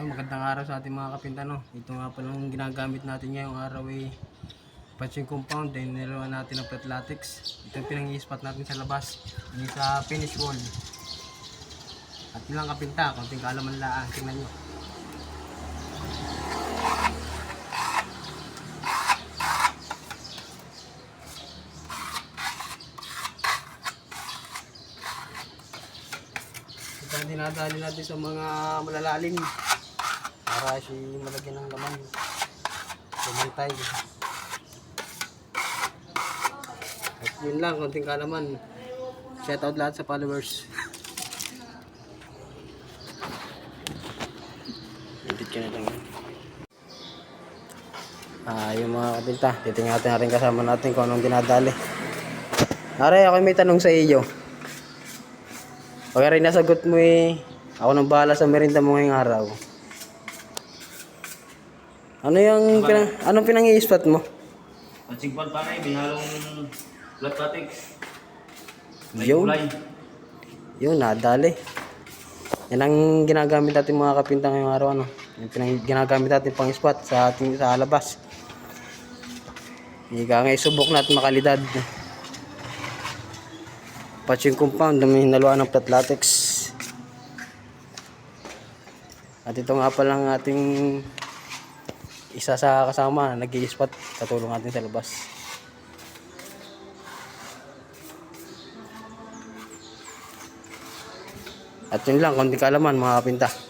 Magandang araw sa ating mga kapinta no. Ito nga palang ginagamit natin ngayong araw ay patching compound then nilawan natin ng flat latex. Ito yung pinang-i-spot natin sa labas. Yung sa finish wall. At yun lang kapinta, konting kaalaman lang. Tingnan nyo. Ito ang dinadali natin sa mga malalalim para si malagyan ng laman. Kumantay. At yun lang, konting kalaman. Shout out lahat sa followers. Edit ka na lang yun. Ah, yung mga kabinta, titingnan natin na rin kasama natin kung anong dinadali. Aray, ako may tanong sa iyo. Pag rin nasagot mo eh, ako nang bahala sa merinda mo ngayong araw. Ano yung pinang, anong pinang-i-spot mo? Pansing pan pa may halong flat latex. May Yun. kulay. Yun, nadali. Yan ang ginagamit natin mga kapinta ngayong araw. Ano? Yung pinang, ginagamit natin pang spot sa ating sa labas. Ika nga isubok natin makalidad. Patching compound, dumi hinaluan ng flat latex. At ito nga pala ang ating isa sa kasama nag spot katulong natin sa labas. At yun lang, konting kalaman mga kapinta.